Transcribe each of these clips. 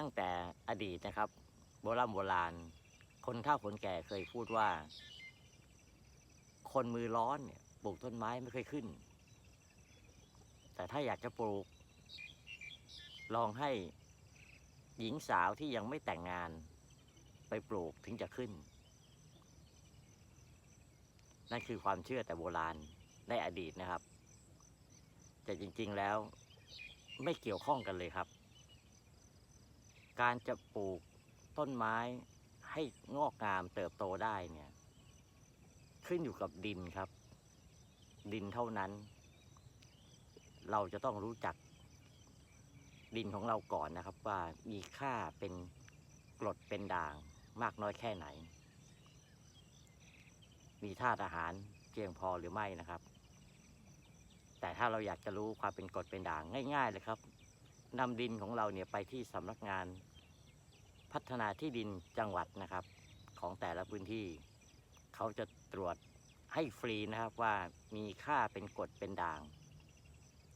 ตั้งแต่อดีตนะครับ โบราณโบราณ คนเฒ่าคนแก่เคยพูดว่า คนมือร้อนเนี่ยปลูกต้นไม้ไม่เคยขึ้น แต่ถ้าอยากจะปลูก ลองให้หญิงสาวที่ยังไม่แต่งงานไปปลูกถึงจะขึ้น นั่นคือความเชื่อแต่โบราณในอดีตนะครับ แต่จริงๆแล้วไม่เกี่ยวข้องกันเลยครับ การจะปลูกต้นไม้ให้งอกงามเติบโตได้เนี่ย ขึ้นอยู่กับดินครับ ดินเท่านั้น เราจะต้องรู้จัก ดินของเราก่อนนะครับ ว่ามีค่าเป็นกรดเป็นด่างมากน้อยแค่ไหน มีธาตุอาหารเพียงพอหรือไม่นะครับ แต่ถ้าเราอยากจะรู้ความเป็นกรดเป็นด่างง่าย ๆ เลยครับนำดินของเราเนี่ยไปที่สำนักงาน พัฒนาที่ดินจังหวัดนะครับ ของแต่ละพื้นที่ เขาจะตรวจให้ฟรีนะครับว่ามีค่าเป็นกรดเป็นด่าง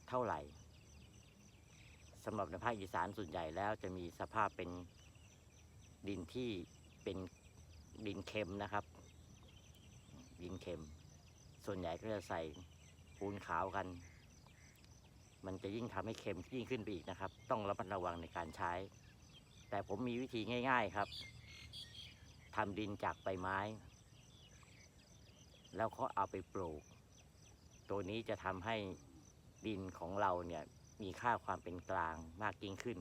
เท่าไหร่สำหรับในภาคอีสานส่วนใหญ่แล้วจะมีสภาพเป็นดินที่เป็นดินเค็มนะครับ ดินเค็ม ส่วนใหญ่ก็จะใส่ปูนขาวกัน มันจะยิ่งทำให้เค็มยิ่งขึ้นไปอีกนะครับ ต้องระมัดระวังในการใช้ แต่ผมมีวิธีง่าย ๆครับทำดินจากใบไม้ แล้วเขาเอาไปปลูก ตัวนี้จะทำให้ดินของเราเนี่ยมีค่าความเป็นกลางมากยิ่งขึ้น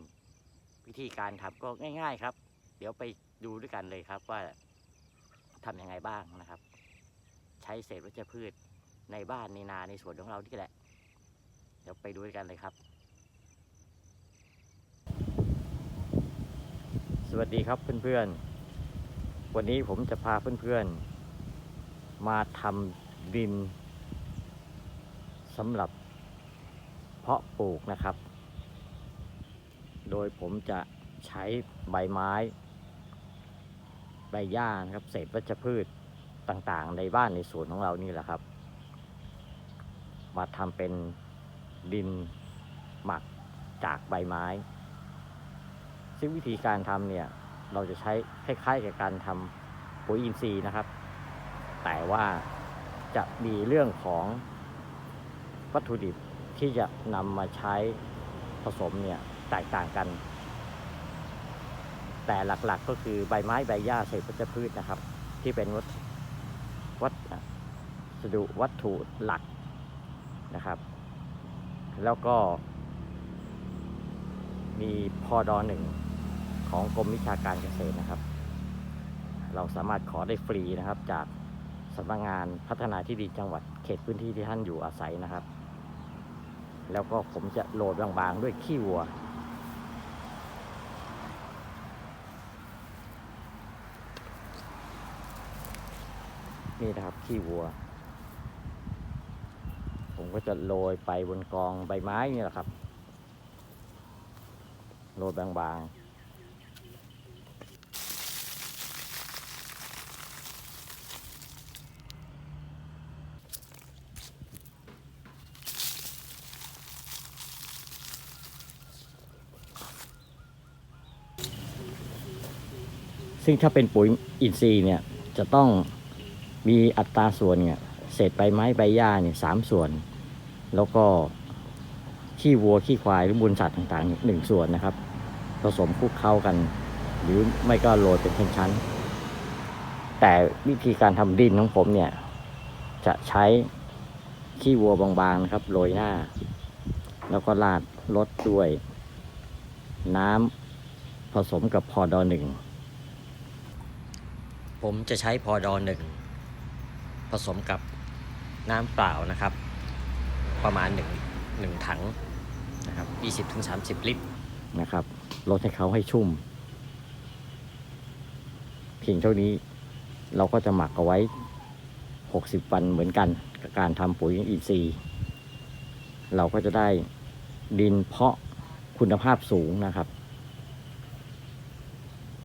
วิธีการทำก็ง่าย ๆครับ เดี๋ยวไปดูด้วยกันเลยครับว่าทำยังไงบ้างนะครับ ใช้เศษวัชพืชในบ้านในนาในสวนของเราที่แหละ เดี๋ยวไปดูด้วยกันเลยครับ สวัสดีครับเพื่อนๆ วันนี้ผมจะพาเพื่อนๆ มาทำดินสำหรับเพาะปลูกนะครับ โดยผมจะใช้ใบไม้ ใบหญ้านะครับเศษวัชพืชต่างๆ ในบ้านในสวนของเรานี่แหละครับ มาทำเป็นดินหมักจากใบไม้ ซึ่งวิธีการทำเนี่ย เราจะใช้คล้ายๆกับการทำปุ๋ยอินทรีย์นะครับ แต่ว่าจะมีเรื่องของวัตถุดิบที่จะนำมาใช้ผสมเนี่ยแตกต่างกัน แต่หลักๆก็คือใบไม้ใบหญ้าเศษวัชพืชนะครับ ที่เป็นวัตวัสดุวัตถุหลักนะครับ แล้วก็มีพอดอหนึ่ง ของกรมวิชาการเกษตรนะครับ เราสามารถขอได้ฟรีนะครับ จากสำนักงานพัฒนาที่ดินจังหวัดเขตพื้นที่ที่ท่านอยู่อาศัยนะครับ แล้วก็ผมจะโรยบางๆด้วยขี้วัว นี่นะครับขี้วัว ผมก็จะโรยไปบนกองใบไม้นี่แหละครับ โรยบางๆ ซึ่งถ้าเป็นปุ๋ยอินทรีย์เนี่ยจะต้องมีอัตราส่วนเนี่ยเศษใบไม้ใบหญ้าเนี่ยสามส่วน แล้วก็ขี้วัวขี้ควายหรือมูลสัตว์ต่างๆหนึ่งส่วนนะครับ ผสมคลุกเข้ากัน หรือไม่ก็โรยเป็นชั้นๆแต่วิธีการทำดินของผมเนี่ยจะใช้ขี้วัวบางๆนะครับโรยหน้า แล้วก็ราดรดด้วย น้ำผสมกับพอดอหนึ่ง ผมจะใช้พอดอหนึ่งผสมกับน้ำเปล่านะครับ ประมาณหนึ่งหนึ่งถังนะครับยี่สิบถึงสามสิบลิตรนะครับลดให้เขาให้ชุ่ม เพียงเท่านี้เราก็จะหมักเอาไว้ 60 วันเหมือนกันกับการทำปุ๋ยอินทรีย์เราก็จะได้ดินเพาะคุณภาพสูงนะครับ